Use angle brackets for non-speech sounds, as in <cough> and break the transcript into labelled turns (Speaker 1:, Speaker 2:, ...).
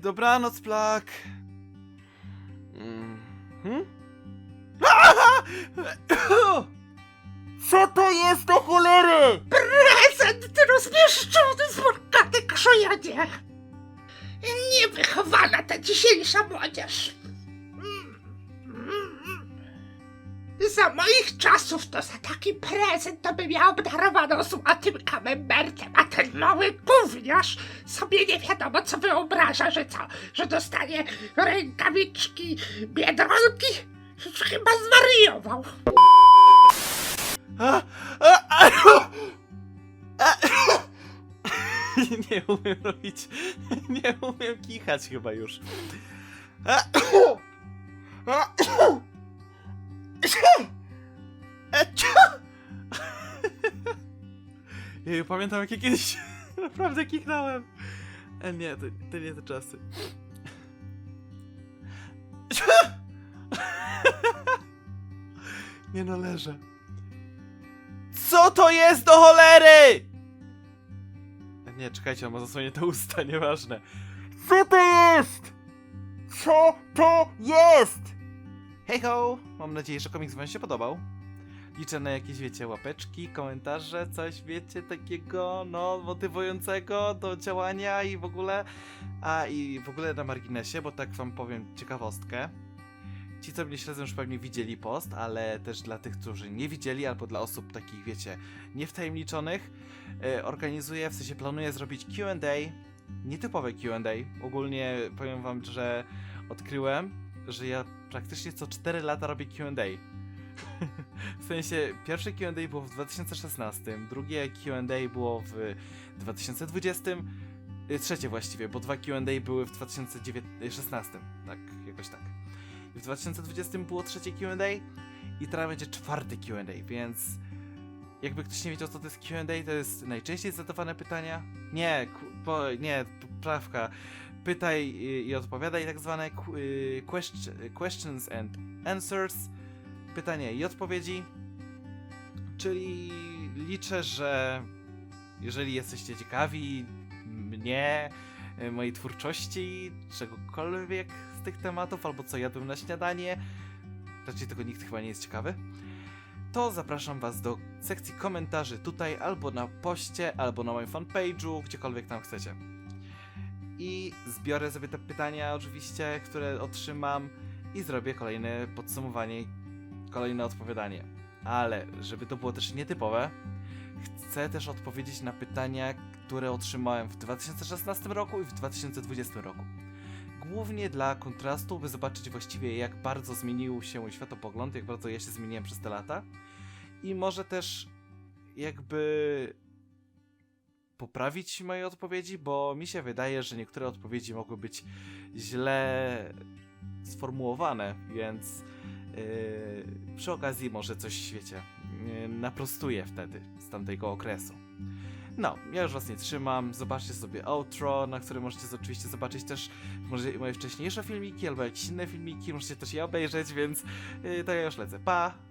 Speaker 1: Dobranoc, Plak. Mhm. <laughs> Co to jest do cholery?
Speaker 2: Prezent, ty rozmieszczony zmorkany krzojonie! Niewychowana ta dzisiejsza młodzież! Za moich czasów to za taki prezent to by miał obdarowano złotym kamembertem, a ten mały gówniarz sobie nie wiadomo co wyobraża, że co, że dostanie rękawiczki Biedronki? Chyba zwariował. <laughs>
Speaker 1: Nie umiem robić. Nie umiem kichać chyba już. A, a, Jeju, pamiętam jak ja kiedyś <laughs> naprawdę kichnąłem. E, nie, to, to nie te czasy. <laughs> Nie należę. Co to jest do cholery? Nie, czekajcie, on ma zasłonięte <laughs> usta, nieważne. Co to jest? Co to jest? Hej ho! Mam nadzieję, że komiks wam się podobał. Liczę na jakieś, wiecie, łapeczki, komentarze, coś, wiecie, takiego, no, motywującego do działania i w ogóle. A i w ogóle na marginesie, bo tak wam powiem ciekawostkę. Ci, co mnie śledzą, już pewnie widzieli post, ale też dla tych, którzy nie widzieli, albo dla osób takich, wiecie, niewtajemniczonych, e, organizuję, w sensie planuję zrobić QA, nietypowe QA. Ogólnie powiem wam, że odkryłem, że ja praktycznie co 4 lata robię QA. <laughs> w sensie, pierwsze QA było w 2016, drugie QA było w 2020, y, trzecie właściwie, bo dwa QA były w 2016, tak, jakoś tak. W 2020 było trzecie QA i teraz będzie czwarte QA, więc jakby ktoś nie wiedział, co to jest QA, to jest najczęściej zadawane pytania. Nie, po, nie, prawka. Pytaj i, i odpowiadaj, tak zwane y, question, questions and answers. Pytania i odpowiedzi. Czyli liczę, że jeżeli jesteście ciekawi mnie, mojej twórczości, czegokolwiek z tych tematów, albo co jadłem na śniadanie, raczej tego nikt chyba nie jest ciekawy, to zapraszam Was do sekcji komentarzy tutaj, albo na poście, albo na moim fanpage'u, gdziekolwiek tam chcecie. I zbiorę sobie te pytania, oczywiście, które otrzymam, i zrobię kolejne podsumowanie, kolejne odpowiadanie. Ale, żeby to było też nietypowe, chcę też odpowiedzieć na pytania, które otrzymałem w 2016 roku i w 2020 roku. Głównie dla kontrastu, by zobaczyć właściwie jak bardzo zmienił się mój światopogląd, jak bardzo ja się zmieniłem przez te lata. I może też jakby poprawić moje odpowiedzi, bo mi się wydaje, że niektóre odpowiedzi mogły być źle sformułowane, więc przy okazji może coś, wiecie, yy, naprostuję wtedy z tamtego okresu. No, ja już was nie trzymam. Zobaczcie sobie outro, na którym możecie oczywiście zobaczyć też może moje wcześniejsze filmiki albo jakieś inne filmiki. Możecie też je obejrzeć, więc yy, to ja już lecę. Pa!